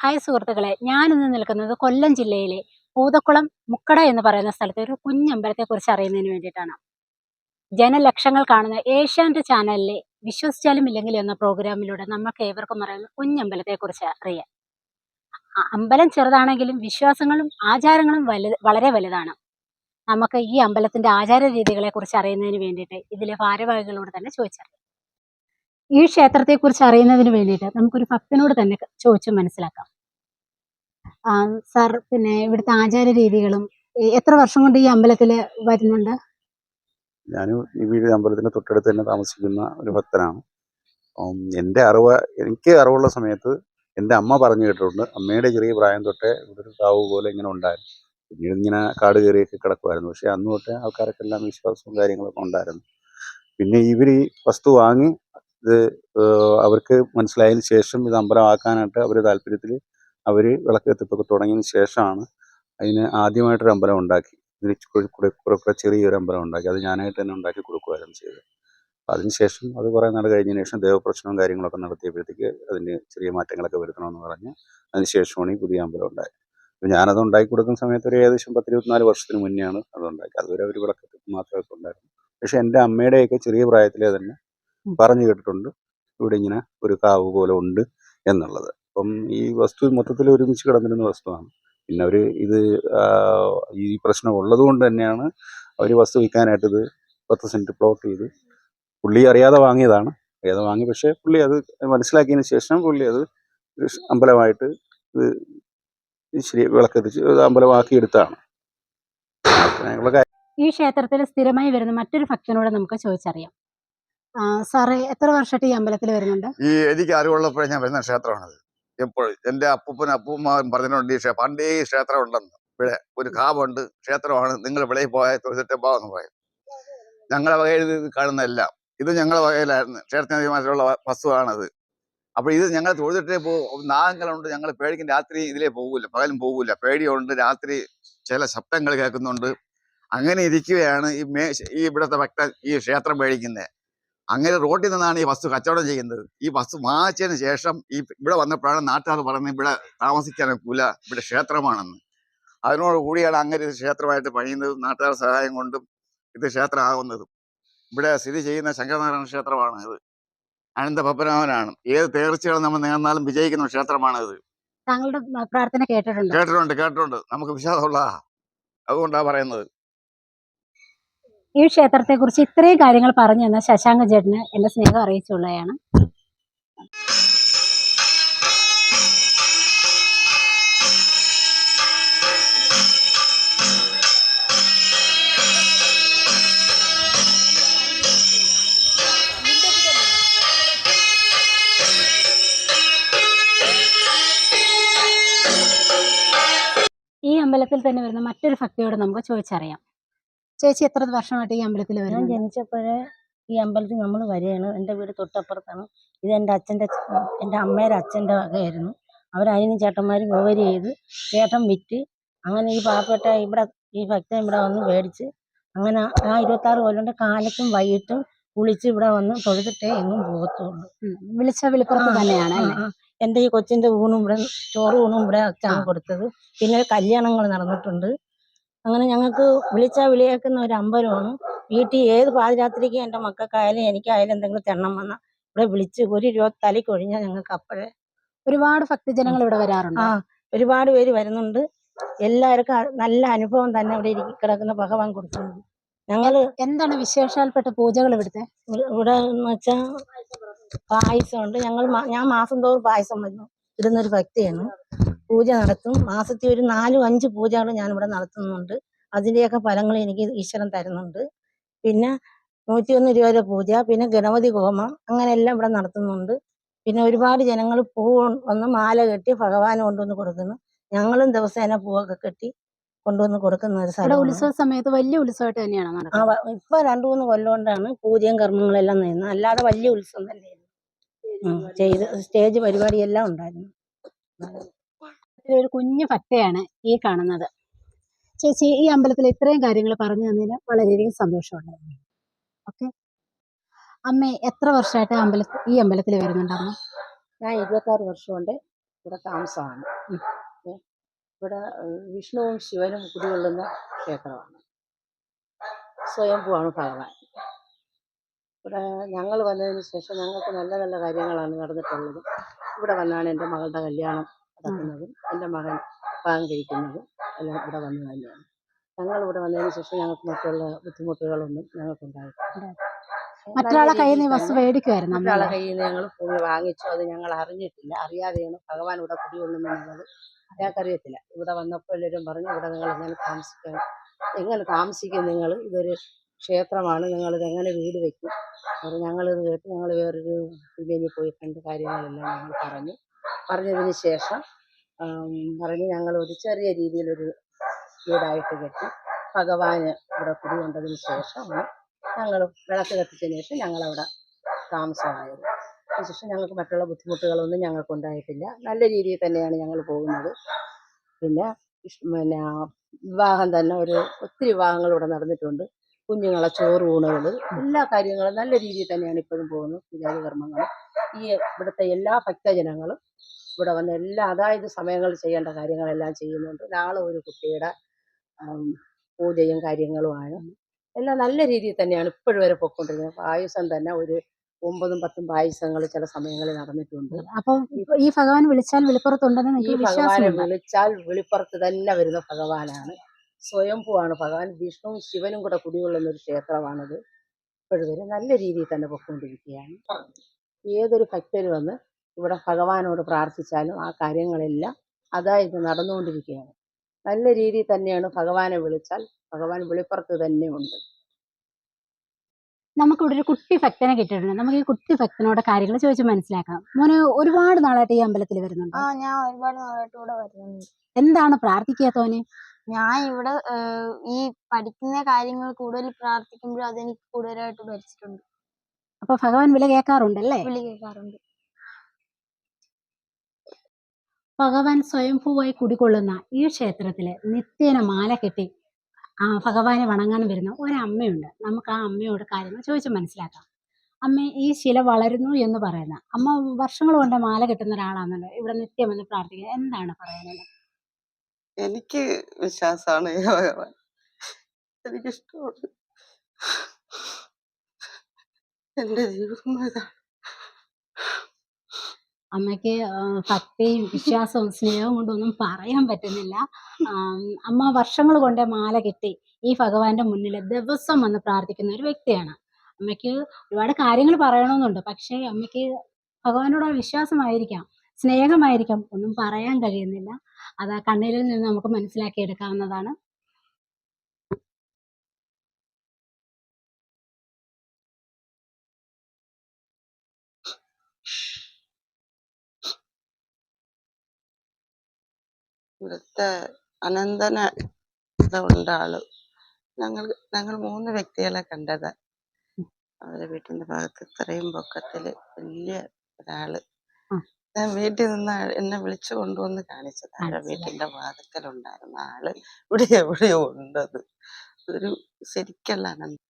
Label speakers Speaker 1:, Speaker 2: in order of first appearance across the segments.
Speaker 1: Hi സുഹൃത്തുക്കളെ ഞാനിന്ന് നിൽക്കുന്നത് കൊല്ലം ജില്ലയിലെ പൂതക്കുളം മുക്കട എന്ന് പറയുന്ന സ്ഥലത്തെ ഒരു കുഞ്ഞമ്പലത്തെ കുറിച്ച് അറിയുന്നതിന് വേണ്ടിയിട്ടാണ്. ജനലക്ഷങ്ങൾ കാണുന്ന ഏഷ്യാനെറ്റ് ചാനലിലെ വിശ്വസിച്ചാലും ഇല്ലെങ്കിലും എന്ന പ്രോഗ്രാമിലൂടെ നമുക്ക് ഏവർക്കും അറിയുന്ന കുഞ്ഞമ്പലത്തെ കുറിച്ച് അറിയാം അമ്പലം ചെറുതാണെങ്കിലും വിശ്വാസങ്ങളും ആചാരങ്ങളും വലു വളരെ വലുതാണ്. നമുക്ക് ഈ അമ്പലത്തിന്റെ ആചാര രീതികളെ കുറിച്ച് അറിയുന്നതിന് വേണ്ടിയിട്ട് ഇതിലെ ഭാരവാഹികളോട് തന്നെ ചോദിച്ചറിയാം. ഈ ക്ഷേത്രത്തെ കുറിച്ച് അറിയുന്നതിന് വേണ്ടിയിട്ട് നമുക്കൊരു ഭക്തനോട് തന്നെ ചോദിച്ച് മനസ്സിലാക്കാം. സാർ പിന്നെ ഇവിടുത്തെ ആചാര രീതികളും എത്ര വർഷം കൊണ്ട് ഈ അമ്പലത്തിൽ വരുന്നുണ്ട്?
Speaker 2: ഞാൻ ഈ വീട് അമ്പലത്തിന്റെ തൊട്ടടുത്ത് തന്നെ താമസിക്കുന്ന ഒരു ഭക്തനാണ്. എന്റെ അറിവ് എനിക്ക് അറിവുള്ള സമയത്ത് എന്റെ അമ്മ പറഞ്ഞു കേട്ടിട്ടുണ്ട് അമ്മയുടെ ചെറിയ പ്രായം തൊട്ടേ ഇവിടെ ഒരു കാവ് പോലെ ഇങ്ങനെ ഉണ്ടായിരുന്നു. പിന്നീട് ഇങ്ങനെ കാട് കയറിയൊക്കെ കിടക്കുമായിരുന്നു പക്ഷെ അന്ന് തൊട്ടേ ആൾക്കാരൊക്കെ എല്ലാം വിശ്വാസവും കാര്യങ്ങളൊക്കെ ഉണ്ടായിരുന്നു. പിന്നെ ഇവർ ഈ വസ്തു വാങ്ങി ഇത് അവർക്ക് മനസ്സിലായതിനു ശേഷം ഇത് അമ്പലമാക്കാനായിട്ട് അവർ താല്പര്യത്തിൽ അവർ വിളക്ക് കത്തിപ്പൊക്കെ തുടങ്ങിയതിന് ശേഷമാണ് അതിന് ആദ്യമായിട്ടൊരു അമ്പലം ഉണ്ടാക്കി. കുറെ ചെറിയൊരു അമ്പലം ഉണ്ടാക്കി. അത് ഞാനായിട്ട് തന്നെ ഉണ്ടാക്കി കൊടുക്കുമായിരുന്നു ചെയ്തത്. അതിനുശേഷം അത് കുറേ നാൾ കഴിഞ്ഞതിന് ശേഷം ദേവപ്രശ്നവും കാര്യങ്ങളൊക്കെ നടത്തിയപ്പോഴത്തേക്ക് അതിന് ചെറിയ മാറ്റങ്ങളൊക്കെ വരുത്തണമെന്ന് പറഞ്ഞ് അതിന് ശേഷമാണ് ഈ പുതിയ അമ്പലം ഉണ്ടായത്. അപ്പോൾ ഞാനത് ഉണ്ടാക്കി കൊടുക്കുന്ന സമയത്ത് ഒരു ഏകദേശം പത്ത് ഇരുപത്തിനാല് വർഷത്തിന് മുന്നെയാണ് അത് ഉണ്ടാക്കി അതുവരെ അവർ വിളക്കത്തിൽ മാത്രമേ ഉണ്ടായിരുന്നു പക്ഷെ എന്റെ അമ്മയുടെയൊക്കെ ചെറിയ പ്രായത്തിലേ തന്നെ പറഞ്ഞു കേട്ടിട്ടുണ്ട്. ഇവിടെ ഇങ്ങനെ ഒരു കാവ് പോലെ ഉണ്ട് എന്നുള്ളത്. അപ്പം ഈ വസ്തു മൊത്തത്തിൽ ഒരുമിച്ച് കിടന്നിരുന്ന വസ്തുവാണ്. പിന്നെ അവർ ഇത് ഈ പ്രശ്നം ഉള്ളത് കൊണ്ട് തന്നെയാണ് അവർ വസ്തു വിൽക്കാനായിട്ട് ഇത് പത്ത് സെന്റ് പ്ലോട്ട് ചെയ്ത് പുള്ളി അറിയാതെ വാങ്ങിയതാണ്. അറിയാതെ വാങ്ങി പക്ഷേ പുള്ളി അത് മനസ്സിലാക്കിയതിന് ശേഷം പുള്ളി അത് അമ്പലമായിട്ട് ഇത് ശരി വിളക്കെത്തിച്ച് അമ്പലമാക്കി എടുത്താണ്.
Speaker 1: ഈ ക്ഷേത്രത്തിൽ സ്ഥിരമായി വരുന്ന മറ്റൊരു ഭക്തനോട് നമുക്ക് ചോദിച്ചറിയാം. സാറ് എത്ര വർഷമായിട്ട് ഈ അമ്പലത്തിൽ വരുന്നുണ്ട്?
Speaker 3: ഈ എനിക്ക് അറിവുള്ളപ്പോഴേ ഞാൻ വരുന്ന ക്ഷേത്രമാണത്. എപ്പോഴും എന്റെ അപ്പൂപ്പനും അപ്പൂമ്മമാരും പറഞ്ഞിട്ടുണ്ട് ഈ ക്ഷേ- പണ്ടേ ഈ ക്ഷേത്രം ഉണ്ടെന്ന്. ഇവിടെ ഒരു കാവുണ്ട് ക്ഷേത്രമാണ്. നിങ്ങൾ വിളയിൽ പോയ തൊഴിലിട്ട് പോകാന്ന് പറയും. ഞങ്ങളെ വകയിൽ ഇത് കാണുന്നതെല്ലാം ഇത് ഞങ്ങളെ വകയിലായിരുന്നു. ക്ഷേത്രത്തിനുള്ള വസ്തുവാണത്. അപ്പൊ ഇത് ഞങ്ങൾ തൊഴുതിട്ടേ പോകും നാഗങ്ങളുണ്ട് ഞങ്ങൾ പേടിക്കും. രാത്രി ഇതിലേ പോകൂല പകലും പോകൂല. പേടിയുണ്ട്. രാത്രി ചില ശബ്ദങ്ങൾ കേൾക്കുന്നുണ്ട്. അങ്ങനെ ഇരിക്കുകയാണ് ഈ മേ ഈ ഇവിടുത്തെ ഭക്തൻ ഈ ക്ഷേത്രം പേടിക്കുന്നത് അങ്ങനെ റോഡിൽ നിന്നാണ് ഈ വസ്തു കച്ചവടം ചെയ്യുന്നത്. ഈ വസ്തു വാങ്ങിച്ചതിന് ശേഷം ഈ ഇവിടെ വന്നപ്പോഴാണ് നാട്ടുകാർ പറയുന്നത് ഇവിടെ താമസിക്കാൻ കൂല ഇവിടെ ക്ഷേത്രമാണെന്ന്. അതിനോട് കൂടിയാണ് അങ്ങനെ ഇത് ക്ഷേത്രമായിട്ട് പണിയുന്നതും നാട്ടുകാർ സഹായം കൊണ്ടും ഇത് ക്ഷേത്രമാകുന്നതും. ഇവിടെ സ്ഥിതി ചെയ്യുന്ന ശങ്കരനാരായണ ക്ഷേത്രമാണ് ഇത്. അനന്ത പത്മനാഭനാണ് ഏത് തേർച്ചകൾ നമ്മൾ നേർന്നാലും വിജയിക്കുന്ന ക്ഷേത്രമാണ് ഇത്
Speaker 1: താങ്കളുടെ പ്രാർത്ഥന കേട്ടിട്ടുണ്ട്?
Speaker 3: കേട്ടിട്ടുണ്ട് കേട്ടിട്ടുണ്ട്. നമുക്ക് വിശ്വാസമുള്ള അതുകൊണ്ടാണ് പറയുന്നത്.
Speaker 1: ഈ ക്ഷേത്രത്തെ കുറിച്ച് ഇത്രയും കാര്യങ്ങൾ പറഞ്ഞു തന്ന ശശാങ്ക ചേട്ടന് എന്റെ സ്നേഹം അറിയിച്ചുള്ളതാണ് ഈ അമ്പലത്തിൽ തന്നെ വരുന്ന മറ്റൊരു ഭക്തിയോട് നമുക്ക് ചോദിച്ചറിയാം. ചേച്ചി എത്ര വർഷമായിട്ട് ഈ അമ്പലത്തിൽ
Speaker 4: ഞാൻ
Speaker 1: വരുന്നുണ്ട്?
Speaker 4: ജനിച്ചപ്പോഴേ ഈ അമ്പലത്തിൽ നമ്മൾ വരികയാണ്. എന്റെ വീട് തൊട്ടപ്പുറത്താണ്. ഇത് എന്റെ അച്ഛന്റെ എന്റെ അമ്മയുടെ അച്ഛന്റെ വകയായിരുന്നു. അവരതിനും ചേട്ടന്മാരും ഓവരി ചെയ്ത് ചേട്ടൻ വിറ്റ് അങ്ങനെ ഈ പാവപ്പെട്ട ഇവിടെ ഈ ഭക്തൻ ഇവിടെ വന്ന് മേടിച്ച് അങ്ങനെ ആ ഇരുപത്താറ് കൊല്ലം കാലത്തും വൈകിട്ടും കുളിച്ച് ഇവിടെ വന്ന് തൊഴുതിട്ടേ എങ്ങും പോകത്തുള്ളൂ.
Speaker 1: ഉം. വിളിച്ച വിളിപ്പുറത്ത് തന്നെയാണ്
Speaker 4: ആ,
Speaker 1: അല്ലേ?
Speaker 4: ആ. എന്റെ ഈ കൊച്ചിന്റെ ഊണും ഇവിടെ ചോറ് ഊണും ഇവിടെ അച്ഛനാണ് കൊടുത്തത്. പിന്നെ കല്യാണങ്ങൾ നടന്നിട്ടുണ്ട്. അങ്ങനെ ഞങ്ങൾക്ക് വിളിച്ചാൽ വിളിയേക്കുന്ന ഒരു അമ്പലമാണ്. വീട്ടിൽ ഏത് പാതിരാത്രിക്ക് എന്റെ മക്കൾക്കായാലും എനിക്കായാലും എന്തെങ്കിലും തെണ്ണം വന്നാൽ ഇവിടെ വിളിച്ച് ഒരു രൂപ തലയ്ക്ക് ഒഴിഞ്ഞാൽ ഞങ്ങൾക്ക് അപ്പോഴേ.
Speaker 1: ഒരുപാട് ഭക്തജനങ്ങൾ ഇവിടെ വരാറുണ്ട്.
Speaker 4: ആ ഒരുപാട് പേര് വരുന്നുണ്ട്. എല്ലാവർക്കും നല്ല അനുഭവം തന്നെ ഇവിടെ ഇരിക്കി കിടക്കുന്ന ഭഗവാൻ കൊടുക്കുന്നത് ഞങ്ങൾ
Speaker 1: എന്താണ് വിശേഷാൽപ്പെട്ട പൂജകൾ ഇവിടുത്തെ?
Speaker 4: ഇവിടെ എന്ന് വെച്ചാൽ പായസമുണ്ട്. ഞങ്ങൾ ഞാൻ മാസം തോറും പായസം വരുന്നു ഇടുന്നൊരു ഭക്തിയാണ്. പൂജ നടത്തും. മാസത്തിൽ ഒരു നാലും അഞ്ച് പൂജകൾ ഞാൻ ഇവിടെ നടത്തുന്നുണ്ട്. അതിന്റെയൊക്കെ ഫലങ്ങൾ എനിക്ക് ഈശ്വരൻ തരുന്നുണ്ട്. പിന്നെ നൂറ്റിയൊന്ന് രൂപയുടെ പൂജ പിന്നെ ഗണപതി ഹോമം അങ്ങനെ എല്ലാം ഇവിടെ നടത്തുന്നുണ്ട്. പിന്നെ ഒരുപാട് ജനങ്ങൾ പൂ വന്ന് മാല കെട്ടി ഭഗവാന് കൊണ്ടുവന്ന് കൊടുക്കുന്നു. ഞങ്ങളും ദിവസേന പൂവൊക്കെ കെട്ടി കൊണ്ടുവന്ന് കൊടുക്കുന്ന ഒരു സ്ഥലം
Speaker 1: ഉത്സവ സമയത്ത് വലിയ ഉത്സവമായിട്ട് തന്നെയാണ്
Speaker 4: ആ ഇപ്പൊ രണ്ടു മൂന്ന് കൊല്ലം കൊണ്ടാണ് പൂജയും കർമ്മങ്ങളെല്ലാം ചെയ്യുന്നത് അല്ലാതെ വലിയ ഉത്സവം തന്നെയായിരുന്നു. ചെയ്ത് സ്റ്റേജ് പരിപാടിയെല്ലാം ഉണ്ടായിരുന്നു.
Speaker 1: ഒരു കുഞ്ഞു ഭക്തയാണ് ഈ കാണുന്നത്. ചേച്ചി ഈ അമ്പലത്തിൽ ഇത്രയും കാര്യങ്ങൾ പറഞ്ഞു തന്നതിന് വളരെയധികം സന്തോഷമുണ്ട് ഓക്കെ. അമ്മ എത്ര വർഷമായിട്ട് അമ്പലത്തിൽ ഈ അമ്പലത്തിൽ വരുന്നുണ്ടമ്മ
Speaker 4: ഞാൻ ഇരുപത്താറ് വർഷമുണ്ട്.
Speaker 5: ഇവിടെ താമസമാണ്. ഇവിടെ വിഷ്ണുവും ശിവനും കുടികൊള്ളുന്ന ക്ഷേത്രമാണ്. സ്വയംഭൂവാണ് ഭഗവാൻ. ഇവിടെ ഞങ്ങൾ വന്നതിന് ശേഷം ഞങ്ങൾക്ക് നല്ല നല്ല കാര്യങ്ങളാണ് നടന്നിട്ടുള്ളത്. ഇവിടെ വന്നാണ് എന്റെ മകളുടെ കല്യാണം. നടക്കുന്നതും എന്റെ മകൻ പാകം കഴിക്കുന്നതും എല്ലാം ഇവിടെ വന്നു തന്നെയാണ്. ഞങ്ങൾ ഇവിടെ വന്നതിന് ശേഷം ഞങ്ങൾക്ക് മറ്റുള്ള ബുദ്ധിമുട്ടുകളൊന്നും ഞങ്ങൾക്കുണ്ടായിട്ടില്ല
Speaker 1: മറ്റൊരാളെ കയ്യിൽ നിന്ന് ഈ വസ്തു മേടിക്കുമായിരുന്നു
Speaker 5: മറ്റൊരാളെ
Speaker 1: അമ്മ
Speaker 5: കയ്യിൽ നിന്ന് ഞങ്ങൾ ഭൂമി വാങ്ങിച്ചു. അത് ഞങ്ങൾ അറിഞ്ഞിട്ടില്ല. അറിയാതെയാണ് ഭഗവാൻ ഇവിടെ കുടികൊള്ളുമെന്നുള്ളത് ഞങ്ങൾക്കറിയത്തില്ല. ഇവിടെ വന്നപ്പോൾ എല്ലാവരും പറഞ്ഞു ഇവിടെ നിങ്ങൾ എങ്ങനെ താമസിക്കണം? എങ്ങനെ താമസിക്കും നിങ്ങൾ? ഇതൊരു ക്ഷേത്രമാണ്. നിങ്ങളിത് എങ്ങനെ വീട് വെക്കും? അപ്പോൾ ഞങ്ങളിത് കേട്ട് ഞങ്ങൾ വേറൊരു ഇതിന് പോയി കണ്ട് കാര്യങ്ങളെല്ലാം ഞങ്ങൾ പറഞ്ഞു. പറഞ്ഞതിന് ശേഷം പറഞ്ഞ് ഒരു ചെറിയ രീതിയിലൊരു വീടായിട്ട് കെട്ടി ഭഗവാന് ഇവിടെ കുടികൊണ്ടതിന് ശേഷമാണ് ഞങ്ങൾ വിളക്ക് കത്തിച്ചതിന് ശേഷം ഞങ്ങളവിടെ താമസമായത്. അതിനുശേഷം ഞങ്ങൾക്ക് മറ്റുള്ള ബുദ്ധിമുട്ടുകളൊന്നും ഞങ്ങൾക്ക് ഉണ്ടായിട്ടില്ല നല്ല രീതിയിൽ തന്നെയാണ് ഞങ്ങൾ പോകുന്നത്. പിന്നെ പിന്നെ വിവാഹം തന്നെ ഒരു ഒത്തിരി വിവാഹങ്ങൾ ഇവിടെ നടന്നിട്ടുണ്ട്. കുഞ്ഞുങ്ങളെ ചോറ് ഊണുകൾ എല്ലാ കാര്യങ്ങളും നല്ല രീതിയിൽ തന്നെയാണ് ഇപ്പോഴും പോകുന്നത്. പൂജാതി കർമ്മങ്ങൾ ഈ ഇവിടുത്തെ എല്ലാ ഭക്തജനങ്ങളും ഇവിടെ വന്ന് എല്ലാ അതായത് സമയങ്ങളിൽ ചെയ്യേണ്ട കാര്യങ്ങളെല്ലാം ചെയ്യുന്നുണ്ട്. നാളെ ഒരു കുട്ടിയുടെ പൂജയും കാര്യങ്ങളുമാണ്. എല്ലാം നല്ല രീതിയിൽ തന്നെയാണ് ഇപ്പോഴും വരെ പൊക്കൊണ്ടിരിക്കുന്നത് പായസം തന്നെ ഒരു ഒമ്പതും പത്തും പായസങ്ങൾ ചില സമയങ്ങളിൽ നടന്നിട്ടുണ്ട്.
Speaker 1: അപ്പം ഈ ഭഗവാൻ വിളിച്ചാൽ വെളിപ്പുറത്തുണ്ടെന്ന്
Speaker 5: ഈ ഭഗവാനെ വിളിച്ചാൽ വെളിപ്പുറത്ത് തന്നെ വരുന്ന ഭഗവാനാണ്. സ്വയംഭൂവാണ് ഭഗവാൻ. വിഷ്ണുവും ശിവനും കൂടെ കുടികൊള്ളുന്ന ഒരു ക്ഷേത്രമാണത്. ഇപ്പോഴും വരെ നല്ല രീതിയിൽ തന്നെ പൊയ്ക്കൊണ്ടിരിക്കുകയാണ്. ഏതൊരു ഭക്തന് വന്ന് ഇവിടെ ഭഗവാനോട് പ്രാർത്ഥിച്ചാലും ആ കാര്യങ്ങളെല്ലാം അതായത് നടന്നുകൊണ്ടിരിക്കുകയാണ്. നല്ല രീതിയിൽ തന്നെയാണ് ഭഗവാനെ വിളിച്ചാൽ ഭഗവാൻ വെളിപ്പുറത്ത് തന്നെ ഉണ്ട്.
Speaker 1: നമുക്ക് ഇവിടെ ഒരു കുട്ടി ഭക്തനെ കിട്ടിയിട്ടുണ്ട് നമുക്ക് ഈ കുട്ടി ഭക്തനോട് കാര്യങ്ങൾ ചോദിച്ച് മനസ്സിലാക്കാം മോന് ഒരുപാട് നാളായിട്ട് ഈ അമ്പലത്തിൽ വരുന്നുണ്ട്?
Speaker 6: ആ ഞാൻ ഒരുപാട് നാളായിട്ട് ഇവിടെ വരുന്നുണ്ട്.
Speaker 1: എന്താണ് പ്രാർത്ഥിക്കാത്തോന്
Speaker 6: ഞാൻ ഇവിടെ ഈ പഠിക്കുന്ന കാര്യങ്ങൾ കൂടുതൽ പ്രാർത്ഥിക്കുമ്പോഴും അതെനിക്ക് കൂടുതലായിട്ട് ഭരിച്ചിട്ടുണ്ട്
Speaker 1: അപ്പൊ ഭഗവാൻ വില കേൾക്കാറുണ്ടല്ലേ?
Speaker 6: വിളി കേൾക്കാറുണ്ട്.
Speaker 1: ഭഗവാൻ സ്വയംഭൂവായി കുടികൊള്ളുന്ന ഈ ക്ഷേത്രത്തിൽ നിത്യേന മാല കെട്ടി ആ ഭഗവാനെ വണങ്ങാൻ വരുന്ന ഒരമ്മയുണ്ട്. നമുക്ക് ആ അമ്മയോട് കാര്യങ്ങൾ ചോദിച്ച് മനസ്സിലാക്കാം. അമ്മ ഈ ശില വളരുന്നു എന്ന് പറയുന്ന അമ്മ വർഷങ്ങൾ കൊണ്ട് മാല കെട്ടുന്ന ഒരാളാണല്ലോ ഇവിടെ നിത്യം എന്ന് പ്രാർത്ഥിക്കുക എന്താണ് പറയുന്നത്?
Speaker 7: എനിക്ക് വിശ്വാസമാണ് ഭഗവാൻ. എനിക്കിഷ്ടമാണ്. എന്റെ ജീവിതം
Speaker 1: അമ്മയ്ക്ക് ഭക്തിയും വിശ്വാസവും സ്നേഹവും കൊണ്ടൊന്നും പറയാൻ പറ്റുന്നില്ല. അമ്മ വർഷങ്ങൾ കൊണ്ട് മാല കെട്ടി ഈ ഭഗവാന്റെ മുന്നിൽ ദിവസം വന്ന് പ്രാർത്ഥിക്കുന്ന ഒരു വ്യക്തിയാണ്. അമ്മയ്ക്ക് ഒരുപാട് കാര്യങ്ങൾ പറയണമെന്നുണ്ട്. പക്ഷേ അമ്മയ്ക്ക് ഭഗവാനോട് വിശ്വാസമായിരിക്കാം സ്നേഹമായിരിക്കാം. ഒന്നും പറയാൻ കഴിയുന്നില്ല. അത് ആ കണ്ണീരിൽ നിന്ന് നമുക്ക് മനസ്സിലാക്കി എടുക്കാവുന്നതാണ്.
Speaker 7: ഇവിടുത്തെ അനന്തന ഉള്ള ആൾ ഞങ്ങൾ ഞങ്ങൾ മൂന്ന് വ്യക്തികളെ കണ്ടത്. അവരെ വീട്ടിന്റെ ഭാഗത്ത് ഇത്രയും പൊക്കത്തിൽ വലിയ
Speaker 1: ഒരാൾ.
Speaker 7: ഞാൻ വീട്ടിൽ നിന്ന് എന്നെ വിളിച്ചു കൊണ്ടുവന്ന് കാണിച്ചത്. അവരുടെ. വീട്ടിന്റെ വാതിക്കലുണ്ടായിരുന്ന ആൾ ഇവിടെ എവിടെയോ ഉണ്ടത്. ഒരു ശരിക്കല്ല അനന്തം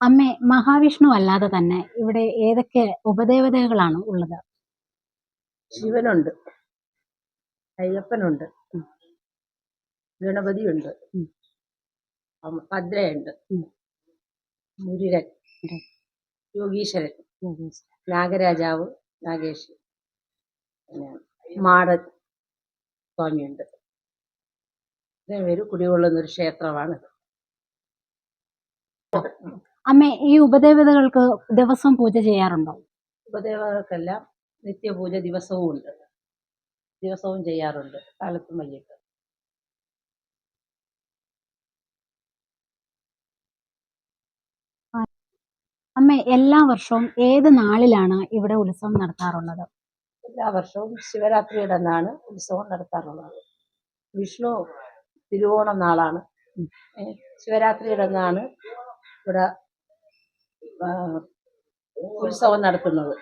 Speaker 1: അമ്മേ മഹാവിഷ്ണു അല്ലാതെ തന്നെ ഇവിടെ ഏതൊക്കെ ഉപദേവതകളാണ് ഉള്ളത്
Speaker 5: ശിവനുണ്ട് അയ്യപ്പനുണ്ട് ഗണപതിയുണ്ട് ഭദ്രയുണ്ട്. മുരുകൻ. യോഗീശ്വരൻ നാഗരാജാവ് നാഗേഷ് മാടൻ സ്വാമിയുണ്ട് ഇത്രയും പേര് കുടികൊള്ളുന്ന ഒരു ക്ഷേത്രമാണ്
Speaker 1: അമ്മേ ഈ ഉപദേവതകൾക്ക് ദിവസം പൂജ ചെയ്യാറുണ്ടോ?
Speaker 5: ഉപദേവതകൾക്കെല്ലാം നിത്യപൂജ ദിവസവും ഉണ്ട്. ദിവസവും ചെയ്യാറുണ്ട്. കാലത്തും വൈകിട്ട്.
Speaker 1: അമ്മ എല്ലാ വർഷവും ഏത് നാളിലാണ് ഇവിടെ ഉത്സവം നടത്താറുള്ളത്?
Speaker 5: എല്ലാ വർഷവും ശിവരാത്രിയുടെ അന്നാണ് ഉത്സവം നടത്താറുള്ളത്. വിഷ്ണു തിരുവോണം നാളാണ് ശിവരാത്രിയുടെ അന്നാണ് ഇവിടെ ഉത്സവം നടത്തുന്നത്.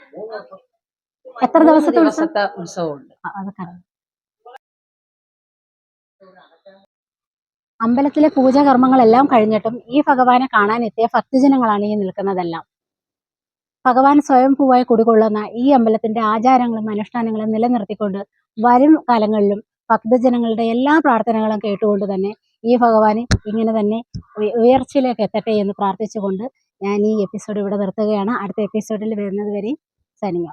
Speaker 1: എത്ര ദിവസത്തെ ഉത്സവം?
Speaker 5: ദിവസത്തെ ഉത്സവമുണ്ട്.
Speaker 1: അമ്പലത്തിലെ പൂജാകർമ്മങ്ങളെല്ലാം കഴിഞ്ഞിട്ടും ഈ ഭഗവാനെ കാണാൻ എത്തിയ ഭക്തജനങ്ങളാണ് ഈ നിൽക്കുന്നതെല്ലാം. ഭഗവാൻ സ്വയംഭൂവായി കുടികൊള്ളുന്ന ഈ അമ്പലത്തിന്റെ ആചാരങ്ങളും അനുഷ്ഠാനങ്ങളും നിലനിർത്തിക്കൊണ്ട് വരും കാലങ്ങളിലും ഭക്തജനങ്ങളുടെ എല്ലാ പ്രാർത്ഥനകളും കേട്ടുകൊണ്ട് തന്നെ ഈ ഭഗവാന് ഇങ്ങനെ തന്നെ ഉയർച്ചയിലേക്ക് എത്തട്ടെ എന്ന് പ്രാർത്ഥിച്ചുകൊണ്ട് ഞാൻ ഈ എപ്പിസോഡ് ഇവിടെ നിർത്തുകയാണ്. അടുത്ത എപ്പിസോഡിൽ വരുന്നത് വരെ സൈനിങ്